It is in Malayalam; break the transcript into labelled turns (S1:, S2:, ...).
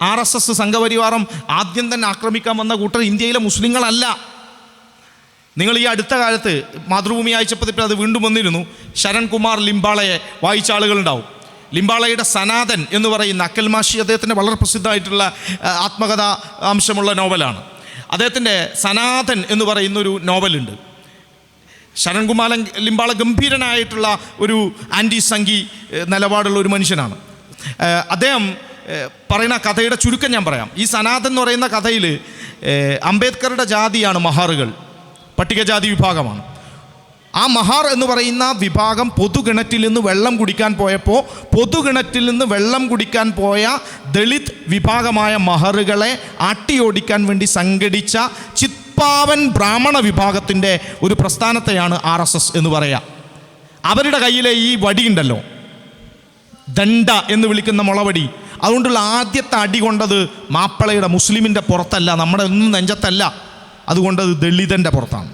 S1: ആർ എസ് എസ് സംഘപരിവാരം ആദ്യം തന്നെ ആക്രമിക്കാൻ വന്ന കൂട്ടർ ഇന്ത്യയിലെ മുസ്ലിങ്ങളല്ല. നിങ്ങൾ ഈ അടുത്ത കാലത്ത് മാതൃഭൂമി അയച്ചപ്പോൾ അത് വീണ്ടും വന്നിരുന്നു. ശരൺകുമാർ ലിംബാളയെ വായിച്ച ആളുകളുണ്ടാവും. ലിംബാളയുടെ സനാതൻ എന്ന് പറയുന്ന അക്കൽമാഷി അദ്ദേഹത്തിന്റെ വളരെ പ്രസിദ്ധമായിട്ടുള്ള ആത്മകഥ അംശമുള്ള നോവലാണ്. അദ്ദേഹത്തിന്റെ സനാതൻ എന്ന് പറയുന്ന ഒരു നോവലുണ്ട്. ശരൺകുമാർ ലിംബാള ഗംഭീരനായിട്ടുള്ള ഒരു ആന്റി സംഘി നിലപാടുള്ള ഒരു മനുഷ്യനാണ്. അദ്ദേഹം പറയുന്ന കഥയുടെ ചുരുക്കം ഞാൻ പറയാം. ഈ സനാതൻ എന്ന് പറയുന്ന കഥയിൽ അംബേദ്കറുടെ ജാതിയാണ് മഹാറുകൾ. പട്ടികജാതി വിഭാഗമാണ്. ആ മഹാർ എന്ന് പറയുന്ന വിഭാഗം പൊതുകിണറ്റിൽ നിന്ന് വെള്ളം കുടിക്കാൻ പോയപ്പോൾ പൊതുകിണറ്റിൽ നിന്ന് വെള്ളം കുടിക്കാൻ പോയ ദളിത് വിഭാഗമായ മഹറുകളെ ആട്ടിയോടിക്കാൻ വേണ്ടി സംഘടിച്ച ചിത്പാവൻ ബ്രാഹ്മണ വിഭാഗത്തിന്റെ ഒരു പ്രസ്ഥാനത്തെയാണ് ആർ എന്ന് പറയുക അവരുടെ കയ്യിലെ ഈ വടിയുണ്ടല്ലോ. ദണ്ഡ എന്ന് വിളിക്കുന്ന മുളവടി. അതുകൊണ്ടുള്ള ആദ്യത്തെ അടി കൊണ്ടത് മാപ്പിളയുടെ മുസ്ലിമിന്റെ പുറത്തല്ല നമ്മുടെ ഒന്നും നെഞ്ചത്തല്ല. അതുകൊണ്ടത് ദളിതന്റെ പുറത്താണ്.